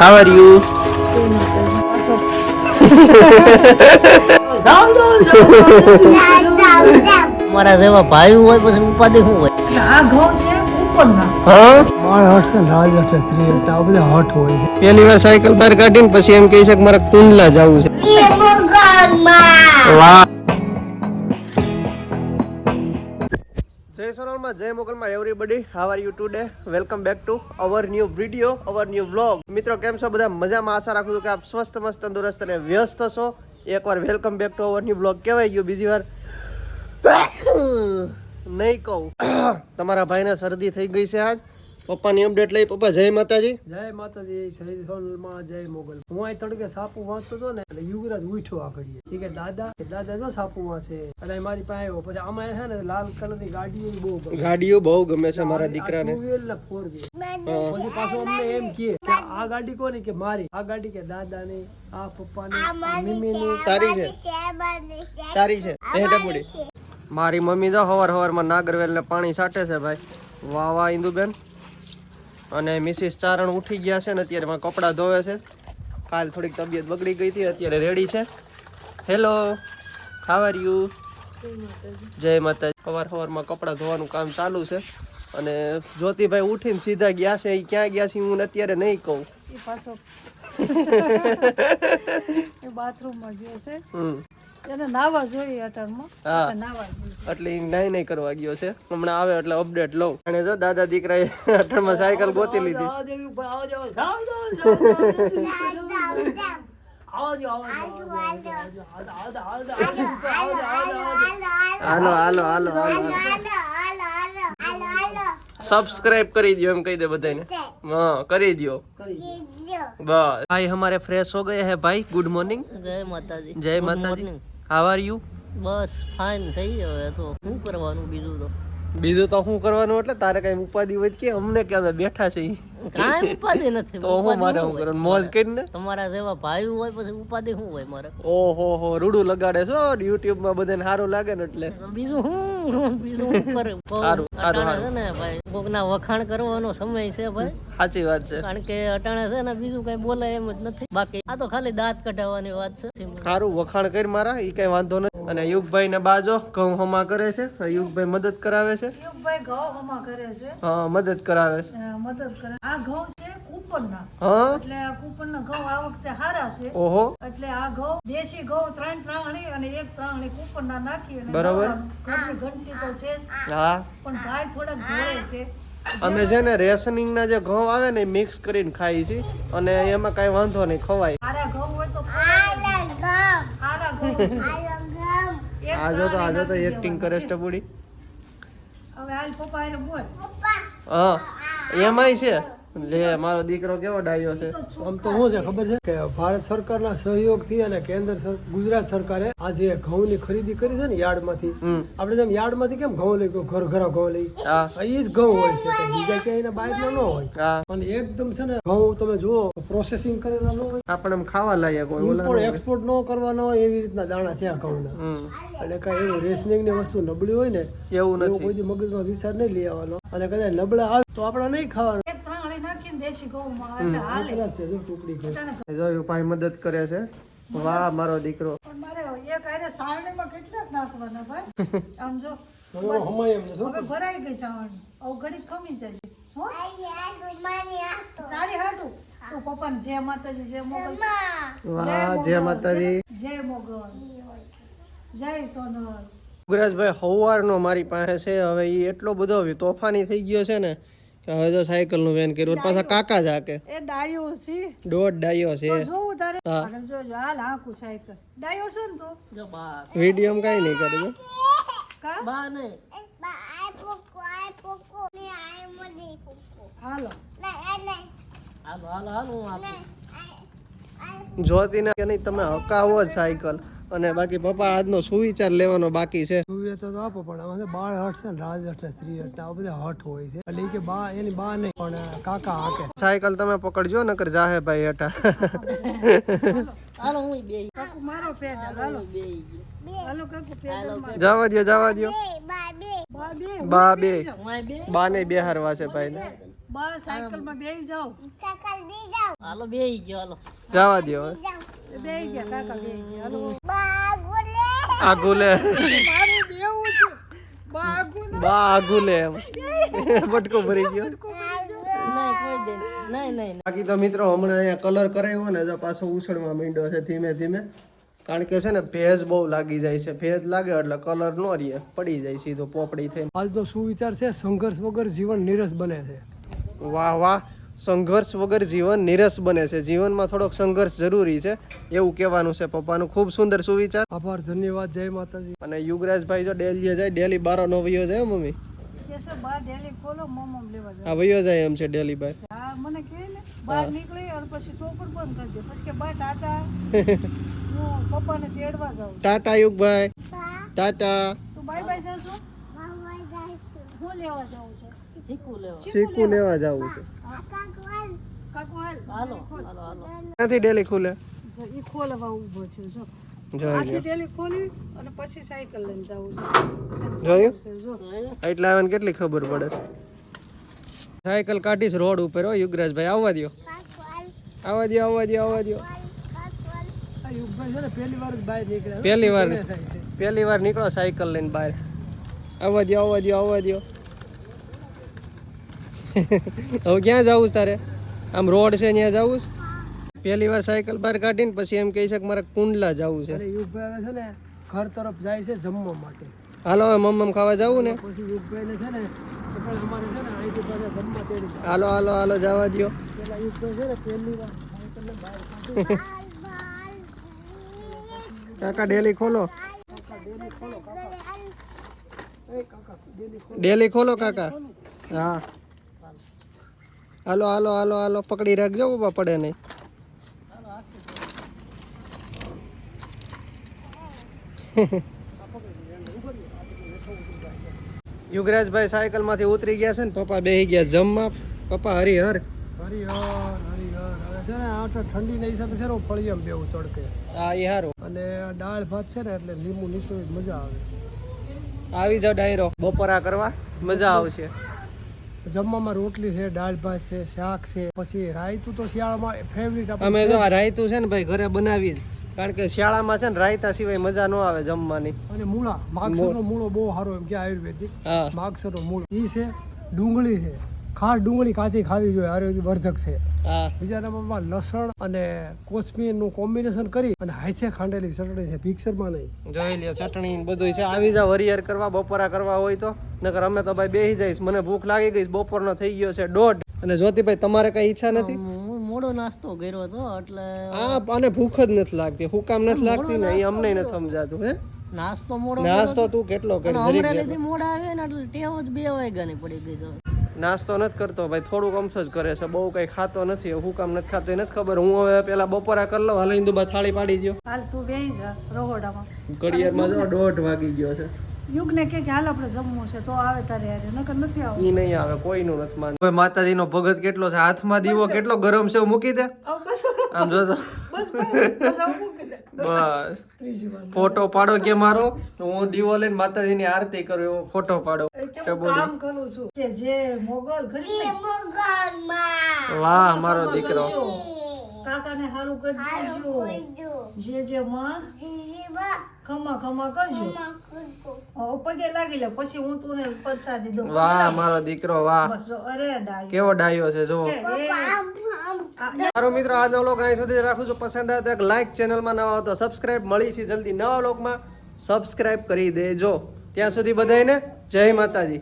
How are you મારા જેવા ભાઈ હોય પછી ઉપાધિ શું હોય? આ ઘઉં છે ઉપરના હા? બાળ હટ છે રાજ હટ સ્ત્રી હટ આ બધા હટ હોય છે પેલી વાર સાયકલ બહાર કાઢીને પછી એમ કહે છે કે મારે કુંડલા જવું છે. વાહ. જય સોનલમાં, જય મોગલમાં everybody how are you today welcome back to our new video our new vlog મિત્રો, કેમ છો? બધા મજામાં? આશા રાખું છું કે આપ સ્વસ્થ, મસ્ત, તંદુરસ્ત અને વ્યસ્ત છો. એકવાર welcome back to our new vlog કહેવાય ગયું બીજી વાર? નહીં કહું. તમારા ભાઈને શરદી થઈ ગઈ છે આજ. પપ્પાની અપડેટ લઈ પપ્પા જય માતાજી. જય માતાજી સોનલમાં જય મોગલ. હું અહીં તડકે સાપુ વાંચતો હતો ને એટલે યુવરાજ ઉઠ્યો આ ઘડીએ. ઈ કે દાદા કે દાદા જો સાપુ વાંચે? અને મારી પાસે આવ્યો. પછી આમાં છે ને લાલ કલરની ગાડીઓ બહુ ગાડીઓ બહુ ગમે છે મારા દીકરાને. ટુ વ્હીલ ને ફોર વ્હીલ પછી પાછો અમને એમ કે આ ગાડી કોની? કે મારી. આ ગાડી કે દાદાની આ પપ્પાની ની મમ્મીની તારી છે. તારી છે. એ ટપુડી મારી મમ્મી તો હવાર હવારમાં નાગરવેલ ને પાણી છાંટે છે ભાઈ. વાહ વાહ ઇન્દુબેન. અને મિસિસ ચારણ ઉઠી ગયા છે ને અત્યારે માં કપડાં ધોવે છે. કાલ થોડીક તબિયત બગડી ગઈ હતી અત્યારે રેડી છે. હેલો હાવ આર યુ જય માતાજી. સવાર સવારમાં કપડાં ધોવાનું કામ ચાલુ છે. અને જ્યોતિભાઈ ઉઠીને સીધા ગયા છે. એ ક્યાં ગયા છે હું અત્યારે નહીં કહું. પાછો બાથરૂમમાં ગયો છે. એટલે નાઈ નહીં કરવા ગયો છે હમણાં આવે એટલે અપડેટ લઉં અને જો દાદા દીકરાએ અઠાણમાં સાયકલ ગોતી લીધી હાલો હાલો હાલો હાલો સબસ્ક્રાઇબ કરી દો એમ કહી દે બધાને હા કરી દો બસ ભાઈ हमारे फ्रेश हो गए हैं भाई गुड मॉर्निंग જય માતાજી જય Good માતાજી morning. હાવ આર યુ બસ ફાઇન થઈ હવે તો શું કરવાનું બીજું તો બીજું તો શું કરવાનું એટલે તારે કઈ ઉપાધિ હોય તો કે અમને કે અમે બેઠા છીએ કાંઈ ઉપાધિ નથી તો હું ઉપાધિ મારે શું શું હોય? કરવાનું મોજ કરીને તમારા જેવા ભાઈ હોય પછી ઉપાધિ શું હોય મારે ઓહો હો રૂડું લગાડે છો યુટ્યુબ માં બધાને સારું લાગે ને એટલે તો બીજું બીજું કરે અટાણે છે ને ભાઈ કોકના વખાણ કરવાનો સમય છે ભાઈ. સાચી વાત છે. કારણ કે અટાણે છે ને બીજું કઈ બોલાય એમ જ નથી. બાકી આ તો ખાલી દાંત કઢાવવાની વાત છે. સારું વખાણ કરી મારા એ કઈ વાંધો નથી. અને યુગભાઈ ને બાજો ઘઉં હમા કરે છે. યુગભાઈ મદદ કરાવે છે. યુગભાઈ ઘઉં હમા કરે છે. હા મદદ કરાવે છે. મદદ કરે. આ ઘઉં છે કૂપનના. હા? એટલે આ કૂપનના ઘઉં આ વખતે સારા છે. ઓહો. એટલે આ ઘઉં દેશી ઘઉં ત્રણ ત્રાણી અને એક ત્રાણી કૂપનના નાખી અને બરોબર. ઘરની ઘંટી તો છે હા. પણ ગાય થોડાક ઘોળે છે. અમે છે ને રેશનિંગ ના જે ઘઉં આવે ને મિક્સ કરીને ખાઈ છીએ અને એમાં કઈ વાંધો નહીં ખવાય. સારા ઘઉં હોય તો સારા ઘઉં છે એક આ જો તો આજો તો એક્ટિંગ કરે દેવાની. હવે હાલ પપ્પા એને બોલ. હા એમાંય છે. લે મારો દીકરો કેવો ડાયો છે? આમ તો શું છે ખબર છે? કે ભારત સરકારના સહયોગથી અને કેન્દ્ર ગુજરાત સરકારે આ જે ઘઉંની ખરીદી કરી છે ને યાર્ડમાંથી. આપણે જેમ યાર્ડમાંથી કેમ ઘઉં લઈ ઘર ઘર ઘઉં લઈ? એ જ ઘઉં હોય છે બીજા ક્યાંય બાઇકના ન હોય. અને એકદમ છે ને ઘઉં તમે જુઓ પ્રોસેસિંગ કરેલા ન હોય. આપણે ખાવા લાયક હોય એક્સપોર્ટ ન કરવાના હોય એવી રીતના દાણા છે આ ઘઉંના. એટલે કાંઈ એવું રેશનિંગની વસ્તુ નબળી હોય ને એવું નથી. કોઈ મગજ મગજમાં વિચાર નહીં લઈ આવવાનો. અને કદાચ નબળા આવે તો આપણે નહીં ખાવાનું. દેશી ઘઉંમાં એટલે હાલે. જો મદદ કરે છે. વાહ મારો દીકરો. મારે એક હારે સારણીમાં કેટલા નાખવાના ભાઈ? આમ જો હવે હમાય એમ નથી હો. હવે ભરાઈ ગઈ ચાવણી હવે ઘડી ખમી જાય. તારી હાટું. તું પપ્પાને જય માતાજી જય મોગલ. વાહ જય માતાજી. જય મોગલ. જય સોનલ. ગુરાજભાઈ હવારનો મારી પાસે છે. હવે એ એટલો બધો તોફાની થઈ ગયો છે ને હવે જો સાયકલનું વેન કર્યું પાછા કાકા જાકે. એ ડાયો છે. દોઢ ડાયો છે. જોવું તારે. હા. આગળ જોજો હાલ હાકું સાયકલ ડાયો છે ને તો? જો બા. વીડિયો કઈ નહીં કરજો કા? બા ને. હાલો. હાલો હાલો હાલો હું આપું જોતીને કે નહીં તમે હકાવો સાયકલ અને બાકી પપ્પા આજનો સુવિચાર લેવાનો બાકી છે. સુવિચાર તો તો આપો પણ અમારે બાળ હટ છે ને રાજ હટ સ્ત્રી હટ આ બધા હટ હોય છે. એટલે કે બા એની બા નહીં પણ કાકા હાકે. સાયકલ તમે પકડજો નકર જાહે ભાઈ હેઠા હાલો હું બે કાકુ મારો પેડલ હાલો. બે હાલો કાકુ પેડલ જવા દ્યો જવા દ્યો. બા બે બા બે. બે બા ને બેહારવા છે ભાઈ ને. બા સાયકલમાં બેસી જાઓ સાયકલ બી જાઓ હાલો બેહી ગયો હાલો. જવા દો આગુલે મારું બેવું છે. બાગુલે. બટકો ભરી ગયો. નહીં કોઈ દે. નહીં નહીં બાકી તો મિત્રો હમણાં અહીંયા કલર કરાવ્યો ને જો પાછો ઉછળવા માંડ્યો છે ધીમે ધીમે. કારણ કે છે ને ભેજ બહુ લાગી જાય છે. ભેજ લાગે એટલે કલર નો રહે પડી જાય સીધો પોપડી થઈને. આજનો વિચાર છે સંઘર્ષ વગર જીવન નીરસ બને છે. વાહ વાહ. સંઘર્ષ વગર જીવન નિરસ બને છે. જીવનમાં થોડોક સંઘર્ષ જરૂરી છે. એવું કહેવાનું છે પપ્પાનું. ખૂબ સુંદર સુવિચાર. આભાર ધન્યવાદ. જય માતાજી. અને યુગરાજભાઈ જો ડેલી જાય ડેલી બારો નો વયો જાય મમ્મી? કેસે બા ડેલી ખોલો મોમમ લેવા જાવ આ વયો જાય એમ છે ડેલી ભાઈ મને કહે ને બહાર નીકળી અને પછી ટોપર બંધ કરી દે. પછી કે બા ટાટા. હું પપ્પાને તેડવા જાઉં ટાટા યુગભાઈ. ટાટા. તું બાય બાય જાશો? હું લેવા જાઉં છે? ચીકુ લેવા. જવું છે. કાકુ હાલ હાલો હાલો. હાલો ક્યાંથી ડેલી ખુલે? એ ખોલવા ઊભો છે જો. આખી ડેલી ખોલી અને પછી સાયકલ લઈને જવું જોયું? એટલે આવે કેટલી ખબર પડે છે? સાયકલ કાઢીશ રોડ ઉપર હો યુગરાજભાઈ આવવા દ્યો. આવવા દો આવવા દો આવવા દ્યો. આ યુગભાઈ છે ને પહેલી વાર જ બહાર નીકળ્યા. પહેલી વાર શું થાય છે? પહેલી વાર નીકળો સાયકલ લઈને બહાર. આવવા દો આવવા દો આવવા દ્યો. હવે ક્યાં જવું તારે? આમ રોડ છે ત્યાં જવું પહેલી વાર સાયકલ બહાર કાઢીને પછી એમ કહે છે કે મારે કુંડલા જવું છે. યુગભાઈ છે ને ઘર તરફ જાય છે જમવા માટે. હાલો હવે મમ્મમ ખાવા જવું ને? પછી યુગભાઈને છે ને. હાલો હાલો હાલો જવા એ કાકા ડેલી ખોલ. ડેલી ખોલો કાકા. હા. હાલો હાલો હાલો હાલો પકડી રાખજો બાબા પડે નહીં. યુગરાજભાઈ સાયકલમાંથી ઉતરી ગયા છે ને પપ્પા બેહી ગયા જમવા. પપ્પા હરિહર. હરિહર હરિહર છે ને આ તો ઠંડીના હિસાબે છે ને ફળિયામાં બેવું તડકે હા એ હારું. અને દાળ ભાત છે ને એટલે લીંબુ નીચું મજા આવે આવી જાવ ડાયરો. બપોરા કરવા? મજા આવશે. જમવામાં રોટલી છે દાળ ભાત છે શાક છે પછી રાયતું તો શિયાળામાં ફેવરિટ અમે જો આ રાયતું છે ને ભાઈ ઘરે બનાવી જ. કારણ કે શિયાળામાં છે ને રાયતા સિવાય મજા ન આવે જમવાની. અને મૂળા માગસરનો મૂળો બહુ સારો એમ કે આયુર્વેદિક. માગસરનો મૂળો. એ છે ડુંગળી છે. ખાસ ડુંગળી કાચી ખાવી જોઈએ આરોગ્યવર્ધક છે. હા બીજા નંબરમાં લસણ અને કોથમીરનું કોમ્બિનેશન કરી અને હાથે ખાંડેલી ચટણી છે મિક્સરમાં નહીં. જોઈ લ્યો ચટણી બધું છે. આવી જા હરિહર કરવા બપોરા કરવા હોય તો. નકર અમે તો ભાઈ બેસી જઈશ. મને ભૂખ લાગી ગઈ છે, બપોરનો થઈ ગયો છે દોઢ. અને જ્યોતિભાઈ તમારે કઈ ઈચ્છા નથી? હું મોડો નાસ્તો કર્યો હતો એટલે હા અને ભૂખ જ નથી લાગતી. હું કામ નથી લાગતી ને એ અમને નથી સમજાતું હે? નાસ્તો મોડો નાસ્તો તું. કેટલો કરી મોડા આવે ને એટલે ટેવ જ બે વાગ્યાની પડી ગઈ છે. નાસ્તો નથી કરતો ભાઈ થોડુંક અમથો જ કરે છે બહુ કઈ ખાતો નથી હું કામ નથી ખાતો એ નથી ખબર. હું હવે પેલા બપોરા કરી લઉં હાલ ઇન્દુબા થાળી પાડી દો હાલ તું બેસી જા રોહોડામાં. ઘડિયાળમાં જો દોઢ વાગી ગયો છે. યુગને કે કે હાલ આપણે જમવું છે તો આવે તારે હારે નકર નથી આવતું. ઈ નહીં આવે કોઈનું નથી માનતું. હવે માતાજીનો ભગત કેટલો છે? હાથમાં દીવો કેટલો ગરમ છે મૂકી દે? બસ. આમ જો બસ બસ આવું મૂકી દે. બસ. ફોટો પાડો કે મારો? તો હું દીવો લઈને માતાજીની આરતી કરું એવો ફોટો પાડો. કામ કરું છું? કે જે મોગલ ઘડી વાહ મારો દીકરો. કાકાને સારું કરજો. જે જે માં ખમા ખમા કરજો. પગે લાગી લે પછી હું તું ને પ્રસાદી દઉં. વાહ મારો દીકરો વાહ. અરે ડાય. કેવો ડાયો છે જો મારો મિત્રો આજનો લોક અહીં સુધી રાખું છું. પસંદ આવે તો એક લાઈક ચેનલમાં નવા તો સબસ્ક્રાઇબ મળી છે. જલ્દી નવા લોકમાં સબસ્ક્રાઇબ કરી દેજો. ત્યાં સુધી બધાને જય માતાજી.